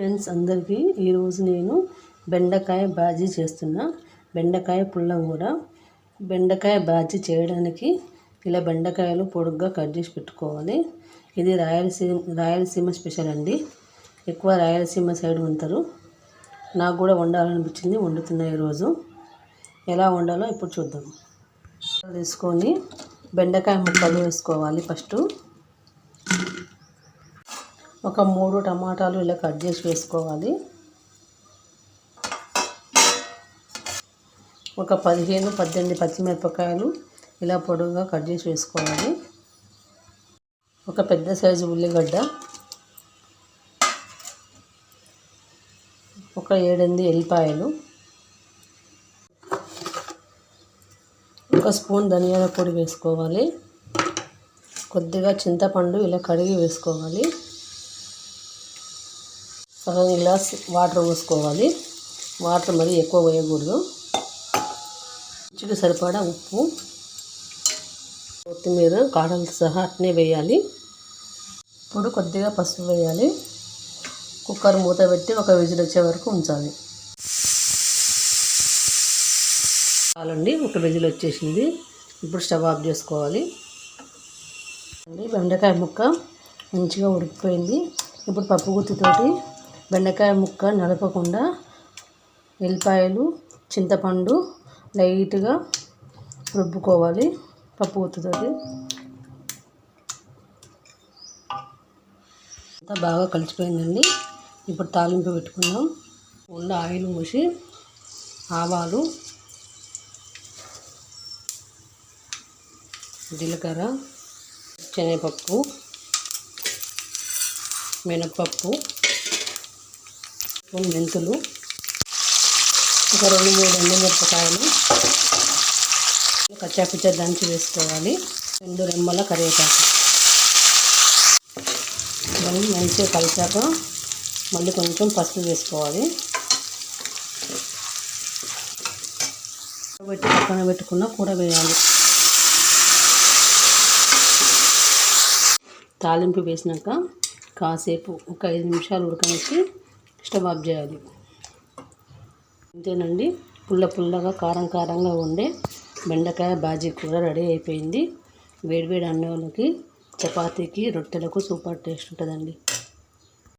Friends అందరికీ ఈరోజు నేను బెండకాయ బాజీ చేస్తున్నా. బెండకాయ పుల్లగూర బెండకాయ బాజీ చేయడానికి ఇలా బెండకాయలు పొడుగ్గా కట్ చేసి పెట్టుకోవాలి. ఇది రాయలసీమ రాయలసీమ స్పెషల్ అండి. ఎక్కువ రాయలసీమ సైడ్ ఉంటారు నాకు కూడా వండాలనిపించింది వండుతున్నా ఈరోజు. ఎలా వండాలో ఇప్పుడు చూద్దాం. తీసుకొని బెండకాయ ముక్కలు వేసుకోవాలి ఫస్ట్. ఒక మూడు టమాటాలు ఇలా కట్ చేసి వేసుకోవాలి. ఒక పదిహేను పద్దెనిమిది పచ్చిమిరపకాయలు ఇలా పొడవుగా కట్ చేసి వేసుకోవాలి. ఒక పెద్ద సైజు ఉల్లిగడ్డ. ఒక ఏడెనిమిది ఎల్లిపాయలు. ఒక స్పూన్ ధనియాల పొడి వేసుకోవాలి. కొద్దిగా చింతపండు ఇలా కడిగి వేసుకోవాలి. సగం గ్లాస్ వాటర్ పోసుకోవాలి. వాటర్ మరీ ఎక్కువ వేయకూడదు రుచికి సరిపడా ఉప్పు కొత్తిమీర కాడలతో సహా అట్నే వేయాలి. ఇప్పుడు కొద్దిగా పసుపు వేయాలి. కుక్కర్ మూత పెట్టి ఒక విజిల్ వచ్చే వరకు ఉంచాలి. చాలండి ఒక విజిల్ వచ్చేసింది. ఇప్పుడు స్టవ్ ఆఫ్ చేసుకోవాలి. అండి బెండకాయ ముక్క మంచిగా ఉడికిపోయింది. ఇప్పుడు పప్పు గుత్తితోటి బెండకాయ ముక్క నలపకుండా ఎల్లిపాయలు చింతపండు లైట్గా రుబ్బుకోవాలి. పప్పు అవుతుంది అంతా బాగా కలిసిపోయిందండి. ఇప్పుడు తాలింపు పెట్టుకుందాం. ఉన్న ఆయిల్ మూసి ఆవాలు జీలకర్ర శనగపప్పు మినపప్పు మెంతులు. ఒక రెండు మూడు ఎండుమిరపకాయలు. కచ్చాపిచ్చ దంచి వేసుకోవాలి. రెండు రెమ్మల కరివేపాకు. మళ్ళీ మంచిగా కలిసాక మళ్ళీ కొంచెం పసుపు వేసుకోవాలి. పెట్టి పక్కన పెట్టుకున్న కూర వేయాలి. తాలింపు వేసినాక కాసేపు ఒక ఐదు నిమిషాలు ఉడకనిచ్చి స్టవ్ ఆఫ్ చేయాలి. అంతేనండి పుల్ల పుల్లగా కారం కారంగా ఉండే బెండకాయ బాజీ కూర రెడీ అయిపోయింది. వేడివేడి అన్నంలోకి చపాతీకి రొట్టెలకు సూపర్ టేస్ట్ ఉంటుందండి.